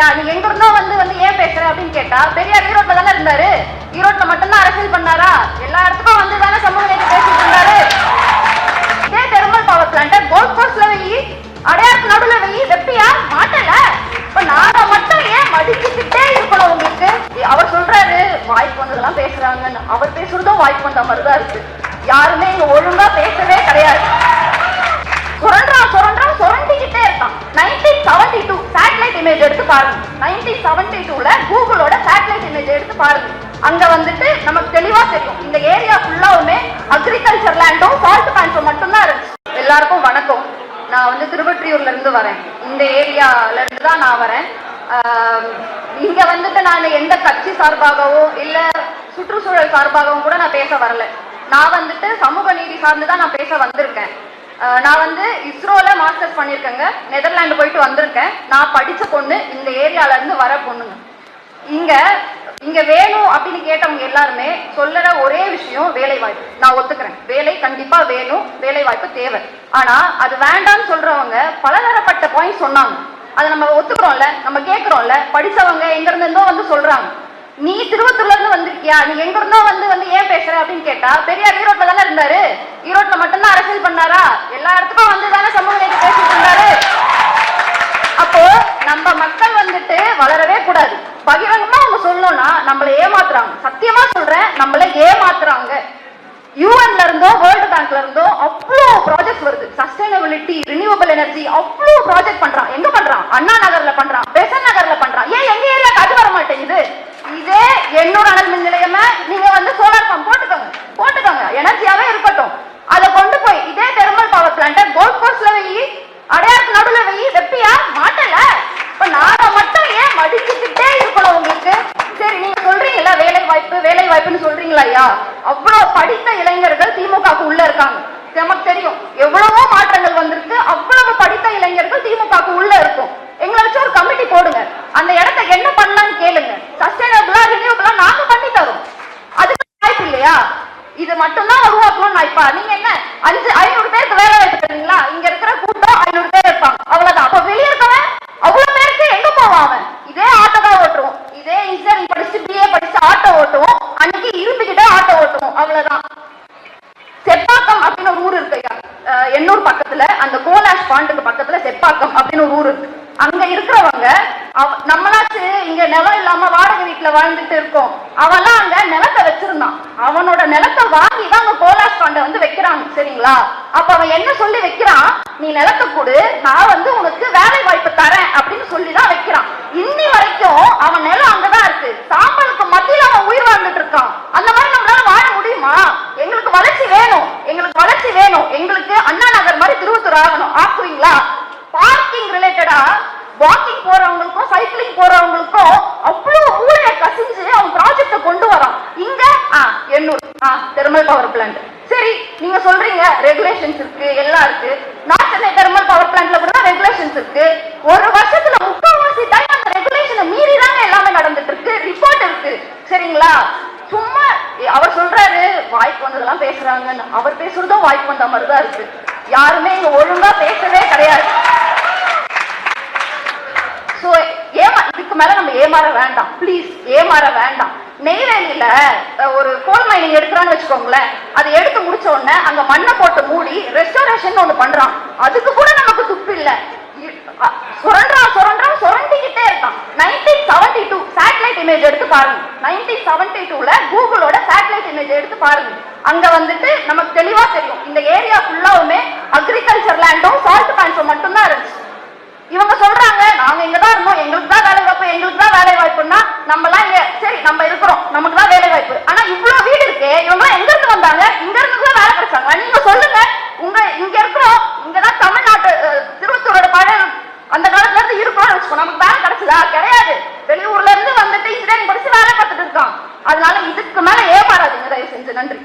வந்திருக்கியா நீ எங்க இருந்தோ வந்து வந்து ஏன் பேசுற அப்படின்னு கேட்டா பெரியார் ஈரோட்ல தானே இருந்தாரு? பாருங்க. நைன்டீன் செவன்டி டூல கூகுளோட சேட்டலைட் இமேஜ் எடுத்து பாருங்க. அங்க வந்துட்டு நமக்கு தெளிவா தெரியும். இந்த ஏரியா ஃபுல்லாவுமே அக்ரிகல்ச்சர் லேண்டும் சால்ட் பேண்ட்ஸும் மட்டும்தான் இருக்கு எல்லாருக்கும் வணக்கம். நான் வந்து திருவற்றியூர்ல இருந்து வரேன். இந்த ஏரியால இருந்து தான் நான் வரேன். இங்க வந்துட்டு நான் எந்த கட்சி சார்பாகவோ இல்ல சுற்றுச்சூழல் சார்பாகவும் கூட நான் பேச வரல. நான் வந்துட்டு சமூக நீதி சார்ந்து தான் நான் பேச வந்திருக்கேன். நான் வந்து இஸ்ரோல மாஸ்டர்ஸ் பண்ணியிருக்கேங்க. நெதர்லாண்டு போயிட்டு வந்திருக்கேன். நான் படித்த பொண்ணு இந்த ஏரியால இருந்து வர பொண்ணுங்க. இங்க இங்க வேணும் அப்படின்னு கேட்டவங்க எல்லாருமே சொல்லுற ஒரே விஷயம் வேலை வாய்ப்பு நான் ஒத்துக்கிறேன். வேலை கண்டிப்பா வேணும் வேலை வாய்ப்பு தேவை. ஆனா அது வேண்டாம்னு சொல்றவங்க பலதரப்பட்ட பாயிண்ட் சொன்னாங்க. அதை நம்ம ஒத்துக்கிறோம்ல நம்ம கேட்கிறோம்ல படிச்சவங்க எங்க இருந்தோ வந்து சொல்றாங்க. நீ திருவத்தூர்ல இருந்து வந்திருக்கியா? நீ எங்க இருந்தோ வந்து வந்து ஏன் பேசுற அப்படின்னு கேட்டா பெரியார் ஈரோட்ல தானே இருந்தாரு. ஈரோட்ல மட்டும்தான் அரசியல் பண்ணாரா? எல்லா இடத்துக்கும் வந்து தானே சமூக நீதி பேசிட்டு இருந்தாரு. அப்போ நம்ம மக்கள் வந்துட்டு வளரவே கூடாது. பகிரங்கமா அவங்க சொல்லணும்னா நம்மள ஏமாத்துறாங்க. சத்தியமா சொல்றேன் நம்மள ஏமாத்துறாங்க. யூஎன்ல இருந்தோ வேர்ல்டு பேங்க்ல இருந்தோ அவ்வளோ ப்ராஜெக்ட் வருது. சஸ்டைனபிலிட்டி ரினியூவபிள் எனர்ஜி அவ்வளோ ப்ராஜெக்ட் பண்றான். எங்க பண்றான்? அண்ணா நகர்ல பண்றான் பெசன் நகர்ல பண்றான் ஏன் எங்க ஏரியாக்கு அது வர மாட்டேங்குது இதே எண்ணூர் அனல் மின் நிலையமா நீங்க வந்து சோலார் பம்ப் போட்டுக்கோங்க போட்டுக்கோங்க எனர்ஜியாவே இருக்கட்டும் அதை கொண்டு போய் இதே தெர்மல் கோல் போஸ்ட்ல வை அடையாளத்து நடுவுல வை வெப்பியா? மாட்டல. இப்ப நாங்க மட்டும் ஏன் மடிச்சுக்கிட்டே இருக்கணும் உங்களுக்கு? சரி நீங்க சொல்றீங்களா வேலை வாய்ப்பு வேலை வாய்ப்புன்னு சொல்றீங்களா ஐயா? அவ்வளவு படித்த இளைஞர்கள் திமுகவுக்கு உள்ள இருக்காங்க. நமக்கு தெரியும். எவ்வளவோ மாற்றங்கள் வந்திருக்கு. அவ்வளவு படித்த இளைஞர்கள் திமுகவுக்கு உள்ள இருக்கும். எங்களை வச்சு ஒரு கமிட்டி போடுங்க. அந்த இடத்த என்ன பண்ணலாம்னு கேளுங்க. சஸ்டைனபிளா ரினியூபிளா நாங்க பண்ணி தரோம். அதுக்கு வாய்ப்பு இல்லையா? இது மட்டும்தான் உருவாக்கணும் நான் இப்ப நீங்க என்ன? அஞ்சு ஐநூறு பேருக்கு வேலை வைக்கிறீங்களா? இங்க இருக்கிற கூட்டம் ஐநூறு பேர் இருப்பாங்க. அவ்வளவுதான். அப்ப வெளியே இருக்கவன் அவ்வளவு பேருக்கு எங்க போவான் அவன்? இதே ஆட்டோ தான் ஓட்டுவோம். இதே இன்ஜினியரிங் படிச்சு பிஏ படிச்சு ஆட்டோ ஓட்டுவோம். அன்னைக்கு இருந்துகிட்டே ஆட்டோ ஓட்டுவோம். அவ்வளவுதான். செப்பாக்கம் அப்படின்னு ஒரு ஊர் இருக்கு அஹ் எண்ணூர் பக்கத்துல அந்த கோலாஷ் பாண்டுக்கு பக்கத்துல செப்பாக்கம் அப்படின்னு ஒரு ஊர் இருக்கு. அங்க இருக்கிறவங்க அவ- நம்மளாச்சு இங்க நிலம் இல்லாம வாடகை வீட்டுல வாழ்ந்துட்டு இருக்கோம். அவன்லாம் அங்க நிலத்தை வச்சிருந்தான். அவனோட நிலத்தை வாங்கி தான் அங்க கோலாஷ் பாண்டை வந்து வைக்கிறாங்க சரிங்களா? அப்ப அவன் என்ன சொல்லி வைக்கிறான்? நீ நிலத்தை கொடு நான் வந்து உனக்கு வேலை வாய்ப்பு தரேன் அப்படின்னு சொல்லி தான் வைக்கிறான். இன்னி வரைக்கும் அவன் நிலம் அங்கதான் இருக்கு. சாம்பலுக்கு மத்தியில அவன் உயிர் வாழ்ந்துட்டு இருக்கான். அந்த மாதிரி நம்மளால வாழ முடியுமா? எங்களுக்கு வளர்ச்சி வேணும். எங்களுக்கு வளர்ச்சி வேணும். எங்களுக்கு அண்ணா நகர் மாதிரி திருவத்தூர் ஆகணும். ஆக்குறீங்களா? பார்க்கிங் ரிலேட்டடா வாக்கிங் போறவங்களுக்கு சைக்கிளிங் போறவங்களுக்கும் அவ்வளவு மூளையை கசிஞ்சு அவங்க ப்ராஜெக்ட கொண்டு வரான். இங்க ஆ எண்ணூர் ஆ தெர்மல் பவர் பிளான்ட் சரி நீங்க சொல்றீங்க ரெகுலேஷன்ஸ் இருக்கு எல்லாம் இருக்கு. நார்த் சென்னை தெர்மல் பவர் பிளான்ட்ல கூட ரெகுலேஷன்ஸ் இருக்கு. ஒரு வருஷத்துல முக்கால்வாசி டைம் அந்த ரெகுலேஷனை மீறி தாங்க எல்லாமே நடந்துட்டு இருக்கு. ரிப்போர்ட் இருக்கு. சரிங்களா? சும்மா அவர் சொல்றாரு வாய்ப்பு வந்ததெல்லாம் பேசுறாங்கன்னு. அவர் பேசுறதும் வாய்ப்பு வந்த மாதிரி தான் இருக்கு. யாருமே இங்க ஒழுங்கா பேசவே கிடையாது. மேல நம்ம ஏமாற வேண்டாம். ப்ளீஸ் ஏமாற வேண்டாம். நெய்வேலியில ஒரு கோல் மைனிங் எடுக்கிறான்னு வச்சுக்கோங்களேன். அதை எடுத்து முடிச்ச உடனே அங்க மண்ணை போட்டு மூடி ரெஸ்டாரேஷன் ஒண்ணு பண்றான். அதுக்கு கூட நமக்கு துப்பு இல்ல. சுரண்டான் சுரண்டான் சுரண்டிக்கிட்டே இருக்கான். Nineteen seventy two satellite image எடுத்து பாருங்க. நைன்டீன் செவன்டி டூல கூகுளோட சேட்டலைட் இமேஜ் எடுத்து பாருங்க. அங்க வந்துட்டு நமக்கு தெளிவா தெரியும். இந்த ஏரியா ஃபுல்லாவுமே அக்ரிகல்ச்சர் லேண்டும் சால்ட் பேண்ட்ஸும் மட்டும்தான் இருந்துச்சு. இவங்க சொல்றாங்க நாங்க இங்க தான் இருந்தோம். எங்களுக்கு தான் வேலை வாய்ப்பு எங்களுக்கு தான் வேலை வாய்ப்புன்னா நம்ம எல்லாம் இங்க சரி நம்ம இருக்கிறோம் நமக்கு தான் வேலை வாய்ப்பு ஆனா இவ்வளவு வீடு இருக்கு இவங்க எல்லாம் எங்க இருந்து வந்தாங்க இங்க இருந்து தான் வேலை கிடைச்சாங்க நீங்க சொல்லுங்க உங்க இங்க இருக்கிறோம் இங்க தான் தமிழ்நாட்டு அஹ், திருவத்தூரோட பழைய அந்த காலத்துல இருந்து இருக்கிறோம்னு வச்சுக்கோ நமக்கு வேலை கிடைச்சதா கிடையாது வெளியூர்ல இருந்து வந்துட்டு இன்ஜினியரிங் படிச்சு வேலை பார்த்துட்டு இருக்கான் அதனால இதுக்கு மேல ஏமாறாதீங்க தயவு செஞ்சு. நன்றி.